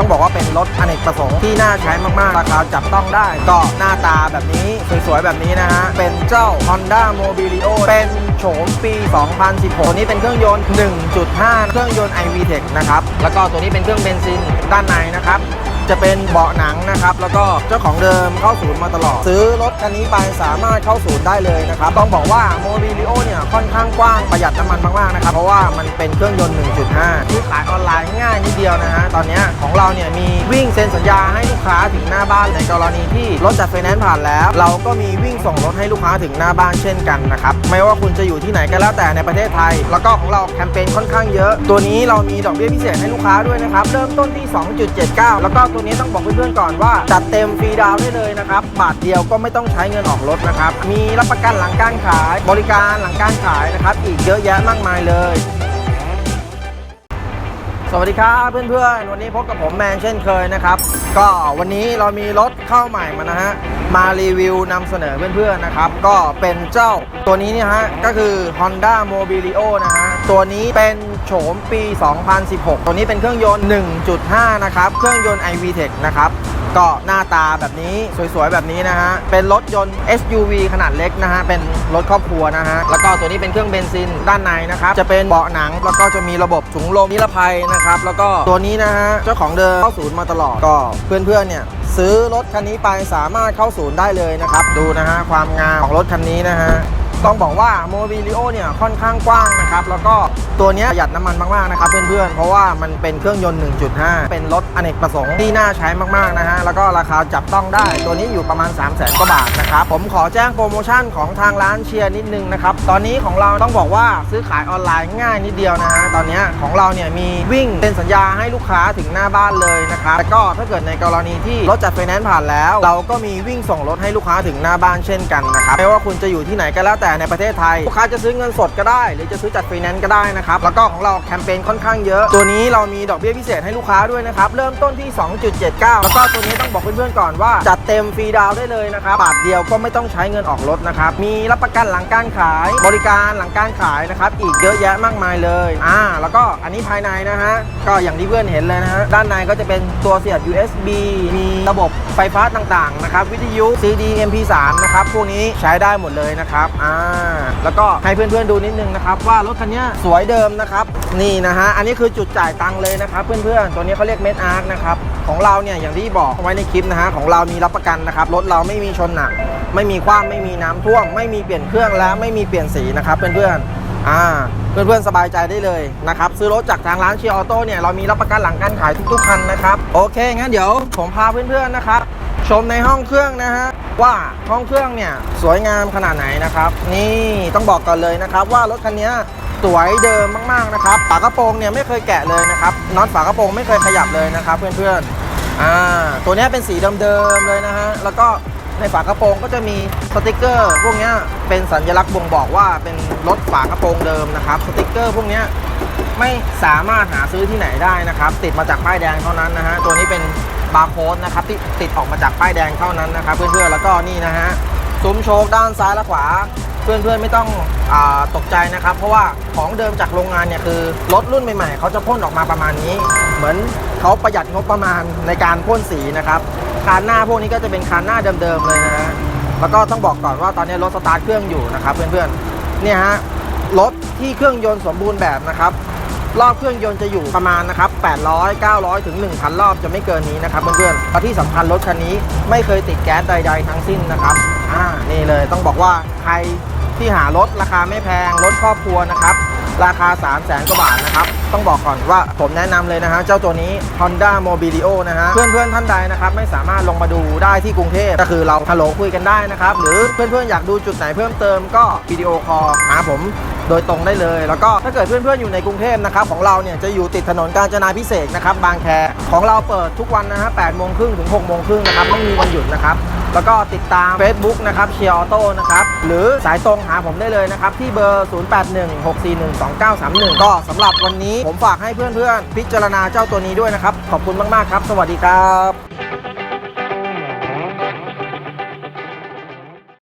ต้องบอกว่าเป็นรถอเนกประสงค์ที่น่าใช้มาก ๆ ราคาจับต้องได้ ก็หน้าตาแบบนี้ สวย ๆ แบบนี้นะฮะ เป็นเจ้า Honda Mobilio เป็นโฉมปี 2016ตัวนี้เป็นเครื่องยนต์ 1.5 เครื่องยนต์ iVTEC นะครับ แล้วก็ตัวนี้เป็นเครื่องเบนซินด้านในนะครับจะเป็นเบาะหนังนะครับ แล้วก็เจ้าของเดิมเข้าศูนย์มาตลอด ซื้อรถคันนี้ไปสามารถเข้าศูนย์ได้เลยนะครับ ต้องบอกว่าโมบิลิโอเนี่ยค่อนข้างกว้างประหยัดน้ำมันมากๆนะครับ เพราะว่ามันเป็นเครื่องยนต์ 1.5 ตอนนี้ของเราเนี่ยมีวิ่งเซ็นสัญญาให้ลูกค้าถึงหน้าบ้านในกรณีที่รถจัดไฟแนนซ์ผ่านแล้ว เราก็มีวิ่งส่งรถให้ลูกค้าถึงหน้าบ้านเช่นกันนะครับไม่ว่าคุณจะอยู่ที่ไหนก็แล้วแต่ในประเทศไทย แล้วก็ของเราแคมเปญค่อนข้างเยอะ ตัวนี้เรามีดอกเบี้ยพิเศษให้ลูกค้าด้วยนะครับเริ่มต้นที่ 2.79 แล้วก็ตัวนี้ต้องบอกเพื่อนๆก่อนว่าจัดเต็มฟรีดาวได้เลยนะครับบาทเดียวก็ไม่ต้องใช้เงินออกรถนะครับมีรับประกันหลังการขายบริการหลังการขายนะครับอีกเยอะแยะมากมายเลย วัสดีครับเพื่อนๆ วันนี้พบกับผมแมนเช่นเคยนะครับ ก็วันนี้เรามีรถเข้าใหม่มานะฮะ มารีวิวนำเสนอเพื่อนๆนะครับ ก็เป็นเจ้าตัวนี้เนี่ยฮะ ก็คือ Honda Mobilio นะฮะ ตัวนี้เป็นโฉมปี 2016 ตัวนี้เป็นเครื่องยนต์ 1.5 นะครับ เครื่องยนต์ iVTEC นะครับ ก็หน้าตาแบบนี้สวยๆ แบบนี้นะฮะ เป็นรถยนต์ SUV ขนาดเล็กนะฮะ เป็นรถครอบครัวนะฮะ แล้วก็ตัวนี้เป็นเครื่องเบนซินด้านในนะครับ จะเป็นเบาะหนัง แล้วก็จะมีระบบถุงลมนิรภัยนะครับ แล้วก็ตัวนี้นะฮะ เจ้าของเดิมเข้าศูนย์มาตลอด ก็เพื่อนๆ เนี่ยซื้อรถคันนี้ไปสามารถเข้าศูนย์ได้เลยนะครับ ดูนะฮะความงามของรถคันนี้นะฮะ ต้องบอกว่าโมบิลิโอเนี่ยค่อนข้างกว้างนะครับ แล้วก็ตัวนี้ประหยัดน้ำมันมาก ๆ นะครับ เพื่อน ๆ เพราะว่ามันเป็นเครื่องยนต์ 1.5 เป็นรถอเนกประสงค์ที่น่าใช้มาก ๆ นะฮะ แล้วก็ราคาจับต้องได้ ตัวนี้อยู่ประมาณ 3 0 0 0 0 0กว่าบาทนะครับ ผมขอแจ้งโปรโมชั่นของทางร้านเชียร์นิดนึงนะครับ ตอนนี้ของเราต้องบอกว่าซื้อขายออนไลน์ง่ายนิดเดียวนะฮะ ตอนนี้ของเราเนี่ยมีวิ่งเป็นสัญญาให้ลูกค้าถึงหน้าบ้านเลยนะครับแล้วก็ถ้าเกิดในกรณีที่รถจัดไฟแนนซ์ผ่านแล้ว เราก็มีวิ่งส่งรถให้ลูกค้าถึงหน้าบ้านเช่นกันนะครับไม่ว่าคุณจะอยู่ที่ไหนก็แล้วแต่ในประเทศไทยลูกค้าจะซื้อเงินสดก็ได้ หรือจะซื้อจัดไฟแนนซ์ก็ได้นะครับ แล้วก็ของเราแคมเปญค่อนข้างเยอะ ตัวนี้เรามีดอกเบี้ยพิเศษให้ลูกค้าด้วยนะครับ เริ่มต้นที่ 2.79 แล้วก็ตัวนี้ต้องบอกเพื่อนๆก่อนว่าจัดเต็มฟรีดาวน์ได้เลยนะครับบาทเดียวก็ไม่ต้องใช้เงินออกรถนะครับ มีรับประกันหลังการขาย บริการหลังการขายนะครับ อีกเยอะแยะมากมายเลย อ่า แล้วก็อันนี้ภายในนะฮะ ก็อย่างที่เพื่อนเห็นเลยนะฮะ ด้านในก็จะเป็นตัวเสียบ USB มีระบบไฟฟ้าต่างๆนะครับ วิทยุ CD MP3 นะครับ พวกนี้ใช้ได้หมดเลยนะครับ อ่าแล้วก็ให้เพื่อนๆดูนิดนึงนะครับว่ารถคันนี้สวยเดิมนะครับนี่นะฮะอันนี้คือจุดจ่ายตังค์เลยนะครับเพื่อนๆตัวนี้เขาเรียกเมดอาร์คนะครับของเราเนี่ยอย่างที่บอกไว้ในคลิปนะฮะของเรามีรับประกันนะครับรถเราไม่มีชนหนัก ไม่มีคว้างไม่มีน้ำท่วม ไม่มีเปลี่ยนเครื่องและไม่มีเปลี่ยนสีนะครับเพื่อนๆอ่าเพื่อนๆสบายใจได้เลยนะครับซื้อรถจากทางร้านเชียร์ออโต้เนี่ยเรามีรับประกันหลังการขายทุกๆคันนะครับโอเคงั้นเดี๋ยวผมพาเพื่อนๆนะครับ ชมในห้องเครื่องนะฮะว่าห้องเครื่องเนี่ยสวยงามขนาดไหนนะครับ นี่ต้องบอกก่อนเลยนะครับ ว่ารถคันนี้สวยเดิมมากๆนะครับฝากระโปรงเนี่ยไม่เคยแกะเลยนะครับน็อตฝากระโปรงไม่เคยขยับเลยนะครับ เพื่อนๆอ่าตัวนี้เป็นสีเดิมๆเลยนะฮะแล้วก็ในฝากระโปรงก็จะมีสติกเกอร์พวกนี้เป็นสัญลักษณ์บ่งบอกว่าเป็นรถฝากระโปรงเดิมนะครับสติกเกอร์พวกนี้ไม่สามารถหาซื้อที่ไหนได้นะครับ ติดมาจากป้ายแดงเท่านั้นนะฮะตัวนี้เป็น บาร์โค้ดนะครับที่ติดออกมาจากป้ายแดงเท่านั้นนะครับ เพื่อนๆแล้วก็นี่นะฮะซุ้มโชคด้านซ้ายและขวา เพื่อนๆไม่ต้องอตกใจนะครับ เพราะว่าของเดิมจากโรงงานเนี่ยคือรถรุ่นใหม่ๆเขาจะพ่นออกมาประมาณนี้ เหมือนเขาประหยัดงบประมาณในการพ่นสีนะครับคานหน้าพวกนี้ก็จะเป็นคานหน้าเดิมๆเลยนะฮะแล้วก็ต้องบอกก่อนว่าตอนนี้รถสตาร์ทเครื่องอยู่นะครับ เพื่อนๆเนี่ยฮะรถที่เครื่องยนต์สมบูรณ์แบบนะครับ รอบเครื่องยนต์จะอยู่ประมาณนะครับ800 900 ถึง 1,000 รอบจะไม่เกินนี้นะครับเพื่อนๆและที่สำคัญรถคันนี้ไม่เคยติดแก๊สใดๆทั้งสิ้นนะครับอ่านี่เลยต้องบอกว่าใครที่หารถราคาไม่แพงรถครอบครัวนะครับราคา 3 0 0แสนกว่าบาทนะครับ ต้องบอกก่อนว่าผมแนะนำเลยนะฮะ เจ้าตัวนี้ Honda Mobilio นะฮะ เพื่อนๆ ท่านใดนะครับ ไม่สามารถลงมาดูได้ที่กรุงเทพ ก็คือเราฮัลโหลคุยกันได้นะครับ หรือเพื่อนๆ อยากดูจุดไหนเพิ่มเติมก็วิดีโอคอลหาผม โดยตรงได้เลย แล้วก็ถ้าเกิดเพื่อนๆอยู่ในกรุงเทพนะครับของเราเนี่ยจะอยู่ติดถนนกาญจนาพิเศษกนะครับบางแคของเราเปิดทุกวันนะฮะ8โมงครึ่งถึง6โมงครึ่งนะครับไม่มีวันหยุดนะครับแล้วก็ติดตาม Facebook นะครับเชียร์ออโต้นะครับหรือสายตรงหาผมได้เลยนะครับที่เบอร์ 0816412931 ก็สำหรับวันนี้ผมฝากให้เพื่อนๆ พิจารณาเจ้าตัวนี้ด้วยนะครับ ขอบคุณมากๆครับ สวัสดีครับ